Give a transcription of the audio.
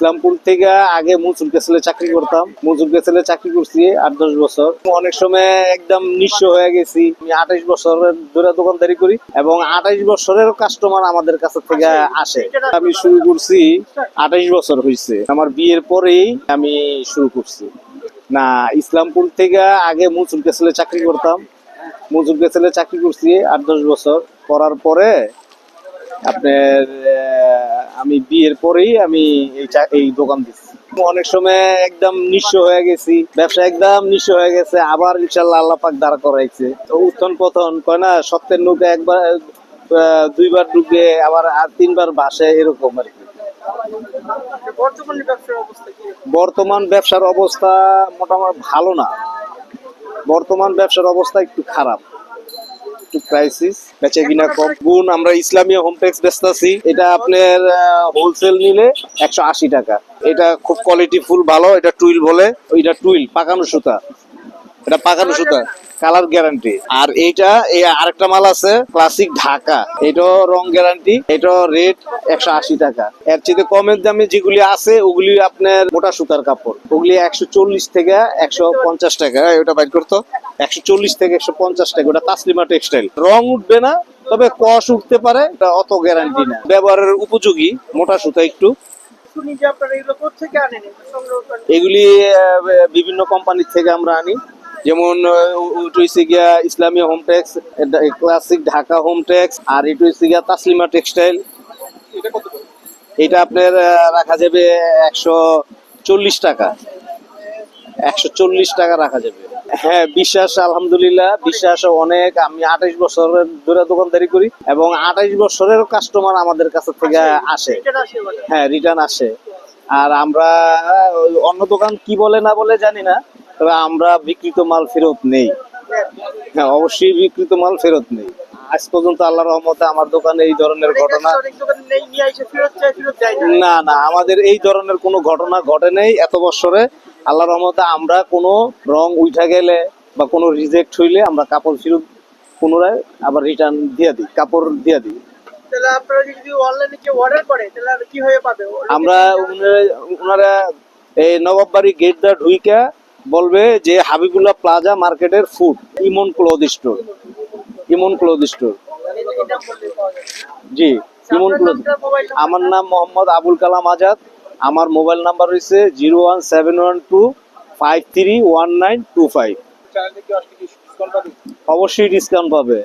ইসলামপুর থেকে আগে মজুর গেছিলে চাকরি করতাম। মজুর গেছিলে চাকরি করছি আট দশ বছর। অনেক সময় একদম নিঃস্ব হয়ে গেছি। আমি আঠাইশ বছরের ধরে দোকানদারি করি এবং আঠাইশ বছরের কাস্টমার আমাদের কাছে থেকে আসে। আমি শুরু করছি আঠাইশ বছর হয়েছে আমার বিয়ের পরেই আমি শুরু করছি। না, ইসলামপুর থেকে আগে মজুর গেছিলে চাকরি করতাম। মজুর গেছিলে চাকরি করছি আট দশ বছর। করার পরে আপনার আমি বিয়ের পরেই আমি এই দোকান দিচ্ছি অনেক সময় একদম নিঃস্ব হয়ে গেছি। ব্যবসা একদম নিঃস্ব হয়ে গেছে। আবার ইনশাল্লাহ আল্লাহ পাক দাঁড় করাইছে। তো উত্থান পতন কয় না সত্যের নৌকা একবার দুইবার ডুবে আবার আর তিনবার ভাসে এরকম আর কি? বর্তমান ব্যবসার অবস্থা মোটামুটি ভালো না। বর্তমান ব্যবসার অবস্থা একটু খারাপ। একটু ক্রাইসিস বেচে কিনা কম। গুণ আমরা ইসলামীয় হোমটেক্স বেচতেছি এটা আপনার হোলসেল নিলে একশো আশি টাকা। এটা খুব কোয়ালিটি ফুল, ভালো। এটা টুইল বলে। ওইটা টুইল পাকানো সুতা। এটা পাকানো সুতা কালার গ্যারান্টি। আর এইটা এই আরেকটা মাল আছে ক্লাসিক ঢাকা। এটাও রং গ্যারান্টি এটাও রেট একশো আশি টাকা। এর চেয়ে কমের দামে যেগুলি আছে ওগুলি আপনার মোটা সুতার কাপড়। ওগুলি একশো চল্লিশ থেকে একশো পঞ্চাশ টাকা ওটা বাইর করতো। একশো চল্লিশ থেকে একশো পঞ্চাশ টাকা ওটা তাসলিমা টেক্সটাইল। রং উঠবে না তবে কষ উঠতে পারে এটা অত গ্যারান্টি না। ব্যবহারের উপযোগী মোটা সুতা একটু। এগুলি বিভিন্ন কোম্পানির থেকে আমরা আনি। যেমন ওইটা হচ্ছে গিয়া Islami Hometex classic Dhaka home Hometex আর এটা হচ্ছে গিয়া তাসলিমা টেক্সটাইল এটা আপনার রাখা যাবে একশো চল্লিশ টাকা। একশো চল্লিশ টাকা রাখা যাবে। হ্যাঁ বিশ্বাস আলহামদুলিল্লাহ বিশ্বাস অনেক। আমি আঠাইশ বছরের ধরে দোকানদারি করি এবং আঠাইশ বছরের কাস্টমার আমাদের কাছে থেকে আসে। এটা আসে হ্যাঁ রিটার্ন আসে। আর আমরা অন্য দোকান কি বলে না বলে জানি না। তবে আমরা বিকৃত মাল ফেরত নেই। হ্যাঁ অবশ্যই বিকৃত মাল ফেরত নেই। আজ পর্যন্ত আল্লাহ রহমতে আমার দোকানে এই ধরনের ঘটনা না। না আমাদের এই ধরনের কোনো ঘটনা ঘটে নেই এত বছরে। আল্লাহ রহমতে আমরা কোনো রং উঠা গেলে বা কোনো রিজেক্ট হইলে আমরা কাপড় ফেরত পুনরায় আবার রিটার্ন দিয়ে দিই কাপড় দিয়ে দিই। আমরা উনারা এই নবাববাড়ি গেট দা ঢুইকা বলবে যে হাবিবুল্লাহ প্লাজা মার্কেটের food Emon cloth store. Emon cloth store. জি ইমন ক্লোথ? আমার নাম মোহাম্মদ আবুল কালাম আজাদ। আমার মোবাইল নাম্বার হয়েছে zero one seven one two five three one nine two five. অবশ্যই ডিসকাউন্ট পাবে।